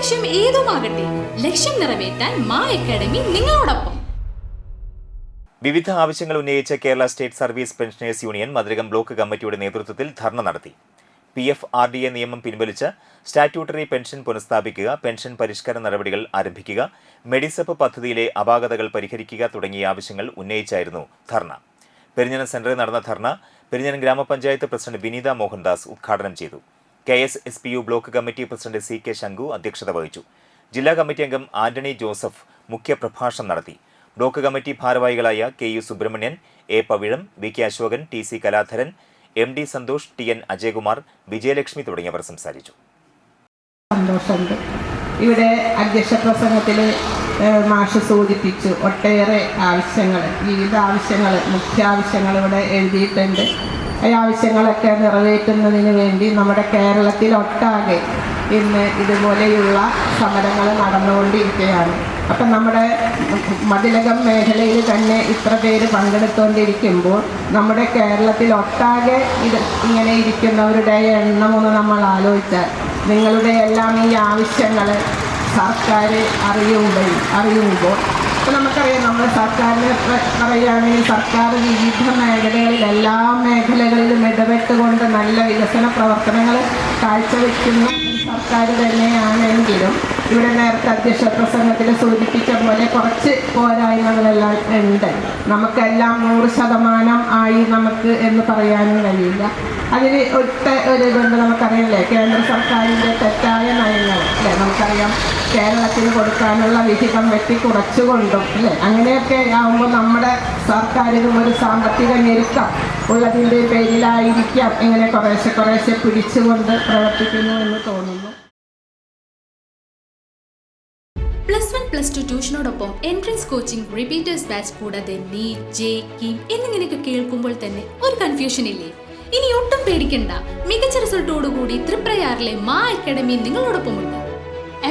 ലക്ഷ്യം ഏതുമാകട്ടെ ലക്ഷ്യം നിറവേറ്റാൻ മാ അക്കാഡമി നിങ്ങളോടൊപ്പം. വിവിധ ആവശ്യങ്ങൾ ഉന്നയിച്ച Kerala state service pensioners union Madhurakam block കമ്മിറ്റിയുടെ നേതൃത്വത്തിൽ ധർണ നടത്തി. P F R D A നിയമം പിൻവലിച്ച് സ്റ്റാറ്റ്യൂട്ടറി പെൻഷൻ പുനഃസ്ഥാപിക്കുക പെൻഷൻ പരിഷ്കരണ നടപടികൾ ആരംഭിക്കുക മെഡിസപ്പ് പദ്ധതിയിലെ അപാകതകൾ പരിഹരിക്കുക തുടങ്ങിയ ആവശ്യങ്ങൾ ഉന്നയിച്ചായിരുന്നു ധർണ. പെരിഞ്ഞനം സെന്ററിൽ നടന്ന ധർണ പെരിഞ്ഞനം ഗ്രാമപഞ്ചായത്ത് പ്രസിഡന്റ് വിനീത മോഹൻദാസ് ഉദ്ഘാടനം ചെയ്തു. K S S P U block committee president C K Shanku അധ്യക്ഷത വഹിച്ചു. ജില്ലാ കമ്മിറ്റി അംഗം ആന്റണി ജോസഫ് മുഖ്യപ്രഭാഷണം നടത്തി. ബ്ലോക്ക് കമ്മിറ്റി ഭാരവാഹികളായ K U Subrahmanyan A Pavizham V K Ashokan T C Kaladharan M D Santhosh T N Ajayakumar Vijayalakshmi തുടങ്ങിയവർ സംസാരിച്ചു. ഇവിടെ അധ്യക്ഷ പ്രസംഗത്തിൽ മാഷ് സൂചിപ്പിച്ചു ഒട്ടേറെ ആവശ്യങ്ങൾ വിവിധ ആവശ്യങ്ങൾ മുഖ്യ ആവശ്യങ്ങൾ ഇവിടെ എഴുതിയിട്ടുണ്ട്. ആവശ്യങ്ങളൊക്കെ നിറവേറ്റുന്നതിന് വേണ്ടി നമ്മുടെ കേരളത്തിൽ കേരളത്തിലൊട്ടാകെ ഇന്ന് ഇതുപോലെയുള്ള സമരങ്ങൾ നടന്നുകൊണ്ടിരിക്കുകയാണ്. അപ്പം നമ്മുടെ മതിലകം മേഖലയിൽ തന്നെ ഇത്ര പേര് പങ്കെടുത്തുകൊണ്ടിരിക്കുമ്പോൾ നമ്മുടെ കേരളത്തിൽ കേരളത്തിലൊട്ടാകെ ഇത് ഇങ്ങനെ ഇരിക്കുന്നവരുടെ എണ്ണം ഒന്ന് നമ്മൾ ആലോചിച്ചാൽ നിങ്ങളുടെ എല്ലാം ഈ ആവശ്യങ്ങൾ സർക്കാർ അറിയുമ്പോൾ അറിയുമ്പോൾ ഇപ്പം നമുക്കറിയാം നമ്മുടെ സർക്കാരിനെ പറയുകയാണെങ്കിൽ സർക്കാർ വിവിധ മേഖലകളിൽ എല്ലാ മേഖലകളിലും ഇടപെട്ടുകൊണ്ട് നല്ല വികസന പ്രവർത്തനങ്ങൾ കാഴ്ചവെക്കുന്ന. സർക്കാർ തന്നെയാണെങ്കിലും ഇവിടെ നേരത്തെ അധ്യക്ഷ പ്രസംഗത്തിൽ സൂചിപ്പിച്ച പോലെ കുറച്ച് പോരായ്മകളെല്ലാം ഉണ്ട്. നമുക്കെല്ലാം നൂറ് ശതമാനം ആയി നമുക്ക് എന്ന് പറയാനും കഴിയില്ല. അതിന് ഒറ്റ ഒരു ഇതുണ്ട് നമുക്കറിയില്ലേ? കേന്ദ്ര സർക്കാരിന്റെ തെറ്റായ നയങ്ങൾ. നമുക്കറിയാം കേരളത്തിന് കൊടുക്കാനുള്ള വിഹിതം വെട്ടി കുറച്ചുകൊണ്ടും അല്ലേ? അങ്ങനെയൊക്കെ ആകുമ്പോൾ നമ്മുടെ സർക്കാരിനും ഒരു സാമ്പത്തിക ഞെരുക്കം ഉള്ളതിന്റെ പേരിലായിരിക്കാം ഇങ്ങനെ കുറേശ്ശെ കുറേശ്ശെ പിടിച്ചുകൊണ്ട് പ്രവർത്തിക്കുന്നു എന്ന് തോന്നുന്നു. പ്ലസ് വൺ പ്ലസ് ടു ട്യൂഷനോടൊപ്പം എൻട്രൻസ് കോച്ചിങ് റിപ്പീറ്റേഴ്സ് ബാച്ച് കൂടാതെ നീറ്റ് ജെ കിം എന്നിങ്ങനെയൊക്കെ കേൾക്കുമ്പോൾ തന്നെ ഒരു കൺഫ്യൂഷൻ ഇല്ലേ? ഇനി ഒട്ടും പേടിക്കണ്ട. മികച്ച റിസൾട്ടോടുകൂടി ത്രിപ്രയാറിലെ മാ അക്കാഡമി നിങ്ങളോടൊപ്പമുണ്ട്.